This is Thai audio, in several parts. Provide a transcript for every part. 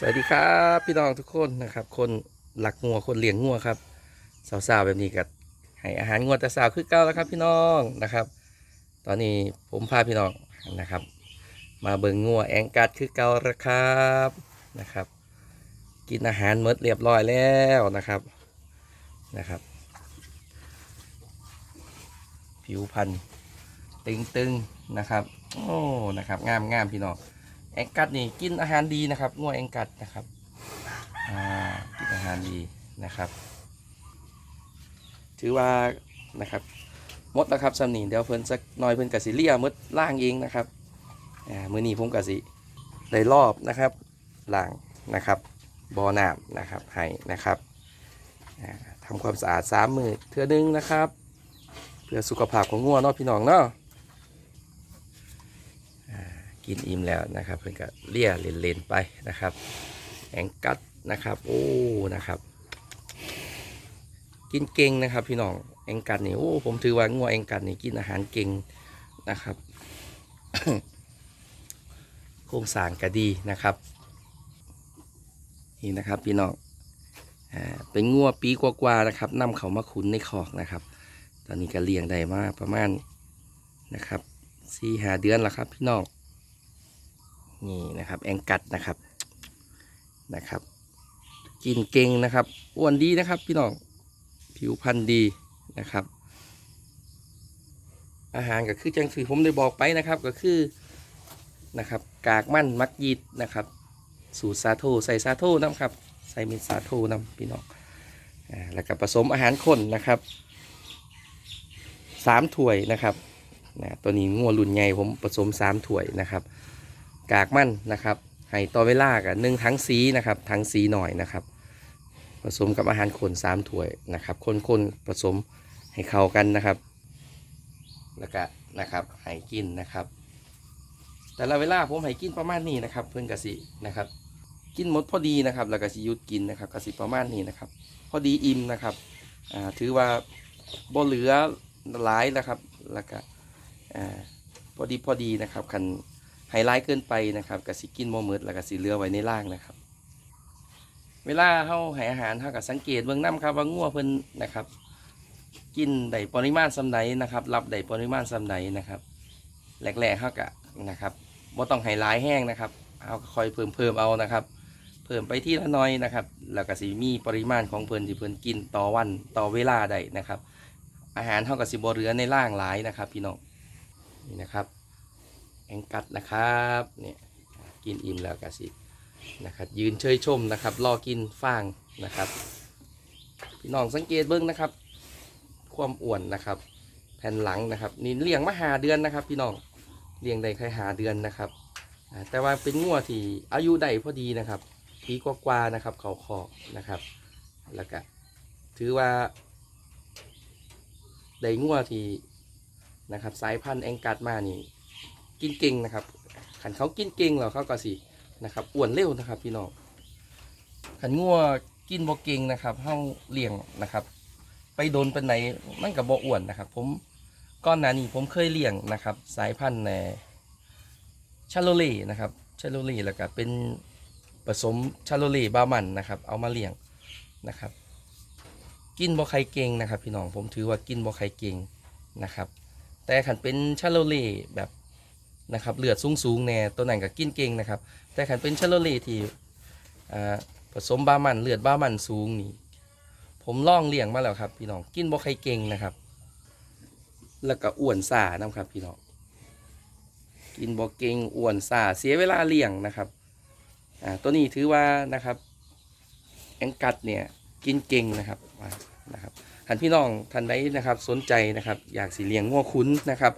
สวัสดีครับพี่น้องทุกคนนะครับ คนหลักงัวคนเลี้ยงงัวครับสาวๆแบบนี้ก็ให้อาหารงัวแต่สาวคือเก้าแล้วครับพี่น้องนะครับ ตอนนี้ผมพาพี่น้องนะครับ มาเบิ่งงัวแองกัดคือเก้าแล้วครับนะครับ กินอาหารหมดเรียบร้อยแล้วนะครับนะครับ ผิวพรรณตึงๆนะครับ โอ้นะครับงามงามพี่น้อง แองกัดนี่กินอาหารดีนะครับงัวแองกัดนะครับกินอาหารดีนะครับ ถือว่านะครับหมดแล้วครับสำนีเดี๋ยวเพิ่นสักน่อยเพิ่นกสิเลียมดล่างเองนะครับมือนี้ผมกสิได้รอบนะครับล่างนะครับบ่อน้ำนะครับให้นะครับอ่าทำความสะอาดสามมือเทื่อนึงนะครับ เพื่อสุขภาพของงัวเนาะพี่น้องเนาะ กินอิ่มแล้วนะครับ เพื่อนก็เลี่ยเลนๆไปนะครับแองกัดนะครับ โอ้นะครับ กินเก่งนะครับ พี่น้องแองกัดนี่โอ้ผมถือว่างัวแองกัดนี่กินอาหารเก่งนะครับโครงสร้างก็ดีนะครับ นี่นะครับพี่น้องเป็นงัวปีกว่าๆนะครับนำเขามาขุนในคอกนะครับ ตอนนี้ก็เลี้ยงได้มากประมาณนะครับสี่หาเดือนแล้วครับพี่น้อง นี่นะครับแองกัดนะครับนะครับ กินเก่งนะครับอ้วนดีนะครับ พี่น้องผิวพรรณดีนะครับ อาหารก็คือจังสีผมได้บอกไปนะครับก็คือนะครับ กากมันมักยีดนะครับ สูตรซาโทใส่ซาโทน้ำครับ ใส่เม็ดซาโทน้ำพี่น้องอ่าแล้วก็ผสมอาหารข้นนะครับสามถ้วยนะครับนะตัวนี้งัวรุ่นใหญ่ผมผสมสามถ้วยนะครับ กากมันนะครับให้ต่อเวลากับหนึ่งทั้งสีนะครับทั้งสีหน่อยนะครับ ผสมกับอาหารคนสามถ้วยนะครับคนๆผสมให้เข้ากันนะครับ แล้วก็นะครับให้กินนะครับ แต่ละเวลาผมให้กินประมาณนี้นะครับ เพื่อนกะสินะครับ กินหมดพอดีนะครับ แล้วก็สิยุดกินนะครับกะสิประมาณนี้นะครับ พอดีอิ่มนะครับอ่าถือว่าบ่เหลือหลายนะครับแล้วก็อ่าพอดีพอดีนะครับคัน ไฮไลท์เกินไปนะครับกับสิกินโมมืดแล้วก็สิเหลือไว้ในล่างนะครับ เวลาเฮาให้อาหารเฮาก็สังเกตเบื้องน้ำครับว่างัวเพิ่นนะครับ กินได้ปริมาณสำใดนะครับ รับได้ปริมาณสำใดนะครับแรกๆเฮาก็นะครับบ่ต้องให้หลายแห้งนะครับเฮาคอยเพิ่มเพิ่มเอานะครับ เพิ่มไปที่ละน้อยนะครับ แล้วก็สิมีปริมาณของเพิ่นที่เพิ่นกินต่อวันต่อเวลาได้นะครับ อาหารเฮาก็สิบ่เหลือในร่างหลายนะครับ พี่น้องนี่นะครับ แองกัดนะครับเนี่ยกินอิ่มแล้วกสินะครับยืนเชยชมนะครับรอกินฟางนะครับพี่น้องสังเกตเบิ้งนะครับ ความอ้วนนะครับ แผ่นหลังนะครับนี่เลี้ยงมาหาเดือนนะครับ พี่น้องเลี้ยงได้แค่หาเดือนนะครับแต่ว่าเป็นงัวที่อายุได้พอดีนะครับปีกว่าๆนะครับ เขาคอนะครับ แล้วก็ถือว่าได้งัวที่นะครับ สายพันธุ์แองกัดมานี่ กินเก่งนะครับขันเขากินเก่งแล้วเขาก็สินะครับอ้วนเร็วนะครับ พี่น้องขันงัวกินบ่เก่งนะครับเฮาเลี้ยงนะครับ ไปโดนเป็นไหนมันกับบ่อ้วนนะครับ ผมก้อนหน้านี้ผมเคยเลี้ยงนะครับ สายพันธุ์ในชาโลเล่นะครับชาโลเล่แล้วก็เป็นผสมชาโลเล่บามันนะครับ เอามาเลี้ยงนะครับ กินบ่ใครเก่งนะครับ พี่น้องผมถือว่ากินบ่ใครเก่งนะครับ แต่ขันเป็นชาโลเล่แบบ นะครับเลือดสูงสูงแน่ตัวนั้นก็กินเก่งนะครับ แต่ขันเป็นชโลเล่ที่ผสมบามันเลือดบามันสูงนี่ผมล่องเลี้ยงมาแล้วครับ พี่น้องกินบ่ใครเก่งนะครับ แล้วก็อ้วนซ่านะครับ พี่น้องกินบ่เก่งอ้วนซ่าเสียเวลาเลี้ยงนะครับอ่าตัวนี้ถือว่านะครับแองกัดเนี่ยกินเก่งนะครับนะครับท่านพี่น้องท่านใดนะครับสนใจนะครับ อยากสิเลี้ยงงัวคุ้นนะครับ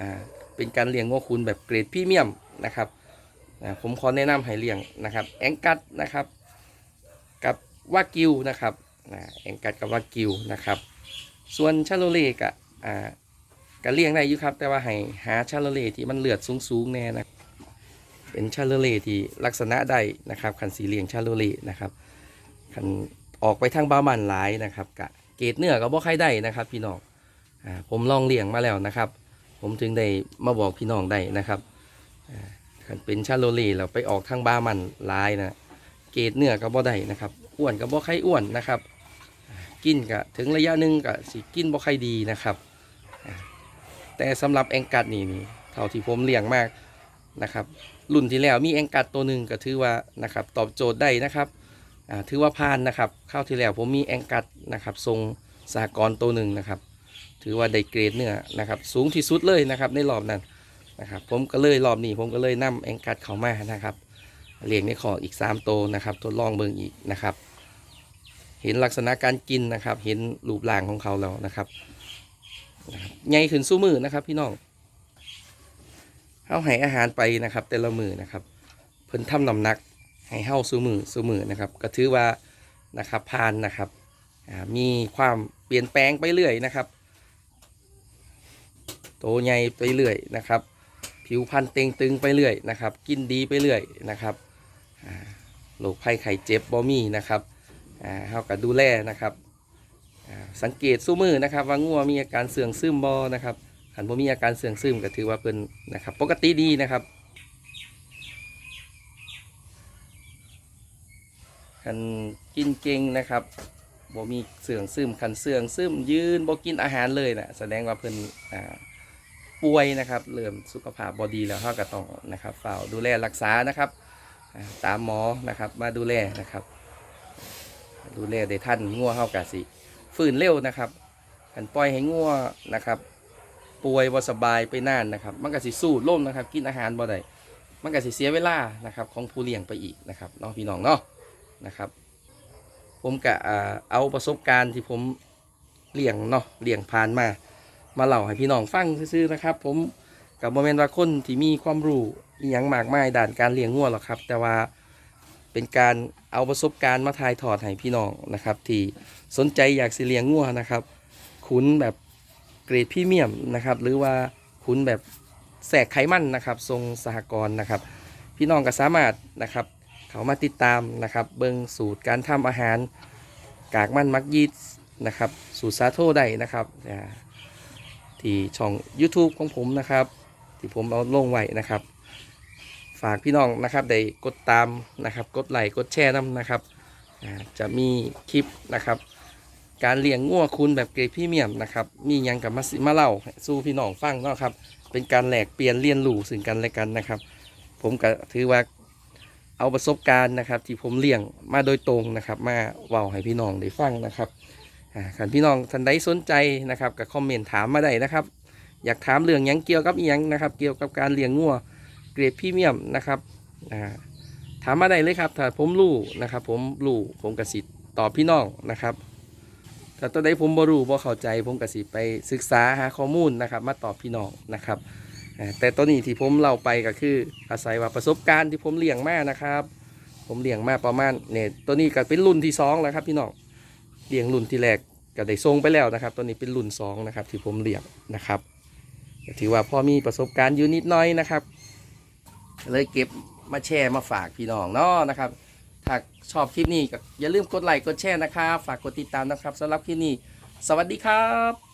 อ่า เป็นการเลี้ยงงัวคุ้นแบบเกรดพรีเมียมนะครับผมขอแนะนำให้เลี้ยงนะครับ แองกัดนะครับ กับวากิวนะครับแองกัดกับวากิวนะครับ ส่วนชาโลเล่กะอ่าก็เลี้ยงได้อยู่ครับ แต่ว่าให้หาชาโลเล่ที่มันเลือดสูงๆแน่นะเป็นชาโลเล่ที่ลักษณะได้นะครับคันสีเลี้ยงชาโลเล่นะครับคันออกไปทางบามันหลายนะครับกะเกรดเนื้อก็บ่ใครได้นะครับ พี่น้องอ่าผมลองเลี้ยงมาแล้วนะครับ ผมถึงได้มาบอกพี่น้องได้นะครับเป็นชาโลล่เราไปออกทางบ้ามันลายนะเกรดเนื้อก็บ่ได้นะครับอ้วนก็บ่ใครอ้วนนะครับ กินก็ถึงระยะหนึ่งก็สิกินบ่ใครดีนะครับ แต่สำหรับแองกัดนี่นี่เท่าที่ผมเลี้ยงมากนะครับ รุ่นที่แล้วมีแองกัดตัวหนึ่งก็ถือว่านะครับตอบโจทย์ได้นะครับถือว่าผ่านนะครับข้าวที่แล้วผมมีแองกัดนะครับทรงสหกรณ์ตัวหนึ่งนะครับ ถือว่าได้เกรดเนื้อนะครับสูงที่สุดเลยนะครับในรอบนั้นนะครับผมก็เลยรอบนี้ผมก็เลยนำแองกัดเขามานะครับเลี้ยงในขออีก3โตนะครับทดลองเบิ่งอีกนะครับ เห็นลักษณะการกินนะครับ เห็นรูปร่างของเขาแล้วนะครับใหญ่ขึ้นสู้มือนะครับพี่น้องเอาให้อาหารไปนะครับ แต่ละมือนะครับ เพิ่นทำน้ำหนักให้เฮาสู้มือสู้มือนะครับ ก็ถือว่านะครับผ่านนะครับมีความเปลี่ยนแปลงไปเรื่อยนะครับ โตใหญ่ไปเรื่อยนะครับ ผิวพรรณเต่งตึงไปเรื่อยนะครับ กินดีไปเรื่อยนะครับโรคภัยไข้เจ็บบ่มีนะครับอ่าเฮาก็ดูแลนะครับ สังเกตสู้มือนะครับ ว่างัวมีอาการเสื่องซึมบ่นะครับขันบ่มีอาการเสื่องซึมก็ถือว่าเป็นนะครับ ปกติดีนะครับคันกินเก่งนะครับบ่มีเสื่องซึมคันเสื่องซึมยืนบ่กินอาหารเลยนะแสดงว่าเพิ่นอ่า ป่วยนะครับเริ่มสุขภาพบอดีแล้วเขาก็ต้องนะครับเฝ้าดูแลรักษานะครับตามหมอนะครับมาดูแลนะครับ ดูแลได้ท่านงัวเข้ากะสิฟื้นเร็วนะครับกันปล่อยให้งัวนะครับป่วยบ่สบายไปนานนะครับ มันก็สิสู้ล่มนะครับ กินอาหารบ่ได้มันก็สิเสียเวลานะครับของผู้เลี้ยงไปอีกนะครับเนาะพี่น้องเนาะนะครับ ผมกะเอาประสบการณ์ที่ผมเลี้ยงเนาะเลี้ยงผ่านมา มาเล่าให้พี่น้องฟังซื่อๆนะครับ ผมกับโมเมนต์ว่าคนที่มีความรู้อหยังมากมายด้านการเลี้ยงงัวหรอกครับ แต่ว่าเป็นการเอาประสบการณ์มาถ่ายทอดให้พี่น้องนะครับ ที่สนใจอยากสิเลี้ยงงัวนะครับ ขุนแบบเกรดพรีเมียมนะครับ หรือว่าขุนแบบแสกไขมันนะครับ ทรงสหกรณ์นะครับ พี่น้องก็สามารถนะครับ เขามาติดตามนะครับ เบิงสูตรการทำอาหาร กากมันมักยีดนะครับ สูตรซาโทได้นะครับ ที่ช่อง YouTube ของผมนะครับ ที่ผมเอาลงไว้นะครับ ฝากพี่น้องนะครับได้กดตามนะครับ กดไลค์กดแชร์น้ำนะครับจะมีคลิปนะครับ การเลี้ยงงัวคุณแบบเกรดพรี่เมียมนะครับ มียังกับมาสิมาเล่าสู่พี่น้องฟังเนาะครับ เป็นการแลกเปลี่ยนเรียนรู้ซึ่งกันและกันนะครับ ผมก็ถือว่าเอาประสบการณ์นะครับ ที่ผมเลี้ยงมาโดยตรงนะครับ มาเว้าให้พี่น้องได้ฟังนะครับ คันพี่น้องท่านใดสนใจนะครับก็คอมเมนต์ถามมาได้นะครับ อยากถามเรื่องยังเกี่ยวกับอิหยังนะครับ เกี่ยวกับการเลี้ยงงัวเกรดพรีเมียมนะครับถามมาได้เลยครับถ้าผมรู้นะครับ ผมรู้ผมกสิตอบพี่น้องนะครับถ้าตัวใดผมบ่รู้บ่เข้าใจผมกสิไปศึกษาหาข้อมูลนะครับ มาตอบพี่น้องนะครับแต่ตัวนี้ที่ผมเล่าไปก็คืออาศัยว่าประสบการณ์ที่ผมเลี้ยงมานะครับ ผมเลี้ยงมาประมาณเนี่ยตัวนี้ก็เป็นรุ่นที่สองแล้วครับพี่น้อง เลี้ยงรุ่นที่แรกก็ได้ทรงไปแล้วนะครับ ตัวนี้เป็นรุ่นสองนะครับที่ผมเลี้ยงนะครับถือว่าพ่อมีประสบการณ์อยู่นิดหน้อยนะครับ เลยเก็บมาแชร์มาฝากพี่น้องเนาะนะครับ ถ้าชอบคลิปนี้ก็อย่าลืมกดไลค์กดแชร์นะครับ ฝากกดติดตามนะครับสำหรับคลิปนี้ สวัสดีครับ